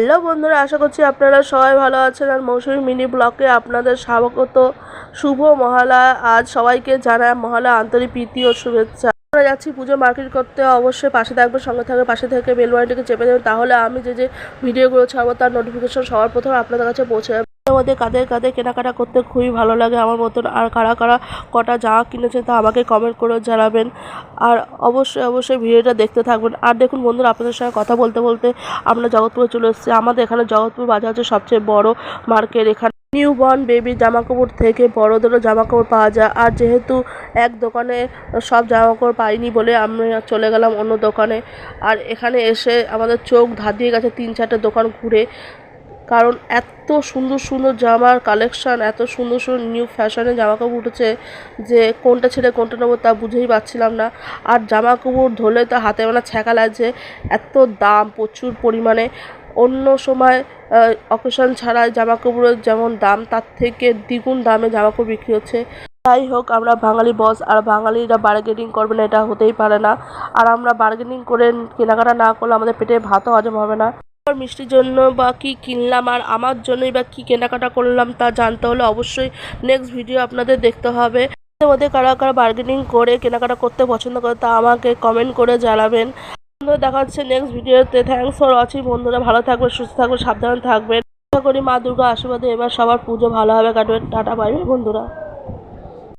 Hello বন্ধুরা, আশা করছি আপনারা সবাই ভালো আছেন আর মৌসুমী মিনি ব্লকে আপনাদের স্বাগত। শুভ মহালা আজ সবাইকে জানায় মহালয়া আন্তরিক প্রীতি ও শুভেচ্ছা। আমরা যাচ্ছি পুজো মার্কেট করতে। অবশ্যই পাশে থাকবে, সঙ্গে থাকবে, পাশে থেকে বেলবাড়িটিকে চেপে দেবেন। তাহলে আমি যে যে ভিডিওগুলো ছাড়বো তার নোটিফিকেশন সবার প্রথমে আপনাদের কাছে পৌঁছে যাবে। মধ্যে কাদের কাদের কেনাকাটা করতে খুবই ভালো লাগে। আমার মতন আর কারা কারা কটা জামা কিনেছেন তা আমাকে কমেন্ট করে জানাবেন। আর অবশ্যই অবশ্যই ভিডিওটা দেখতে থাকবেন আর দেখুন বন্ধুরা, আপনাদের সঙ্গে কথা বলতে বলতে আমরা জগৎপুরে চলে এসেছি। আমাদের এখানে জগৎপুর বাজার হচ্ছে সবচেয়ে বড় মার্কেট এখানে নিউ বর্ন বেবি জামাকাপড় থেকে বড়দেরও জামাকাপড় পাওয়া যায়। আর যেহেতু এক দোকানে সব জামাকাপড় পাইনি বলে আমরা চলে গেলাম অন্য দোকানে। আর এখানে এসে আমাদের চোখ ধাঁধিয়ে গেছে তিন চারটে দোকান ঘুরে। কারণ এত সুন্দর সুন্দর জামার কালেকশান এত সুন্দর সুন্দর নিউ ফ্যাশনের জামা কাপড় উঠেছে যে কোনটা ছেড়ে কোনটা নেব তা বুঝেই পাচ্ছিলাম না। আর জামা কাপড় ধরলে তো হাতে মানে ছ্যাঁকা লাগছে, এত দাম প্রচুর পরিমাণে। অন্য সময় অকেশন ছাড়া জামা কাপড়ের যেমন দাম, তার থেকে দ্বিগুণ দামে জামা কাপড় বিক্রি হচ্ছে। যাই হোক, আমরা বাঙালি বস আর বাঙালিরা বার্গেনিং করবে না, এটা হতেই পারে না। আর আমরা বার্গেনিং করে কেনাকাটা না করলে আমাদের পেটে ভাতও হজম হবে না। মিষ্টির জন্য বা কী কিনলাম আর আমার জন্যই বা কী কেনাকাটা করলাম তা জানতে হলে অবশ্যই নেক্সট ভিডিও আপনাদের দেখতে হবে। মধ্যে কারা কারা বার্গেনিং করে কেনাকাটা করতে পছন্দ করে তা আমাকে কমেন্ট করে জানাবেন। বন্ধুরা, দেখা হচ্ছে নেক্সট ভিডিওতে থ্যাংকস ফর ওয়াচিং বন্ধুরা, ভালো থাকবেন, সুস্থ থাকবেন, সাবধানে থাকবেন। আশা করি মা দুর্গা আশীর্বাদে এবার সবার পুজো ভালোভাবে কাটবে। টাটা বাই বন্ধুরা।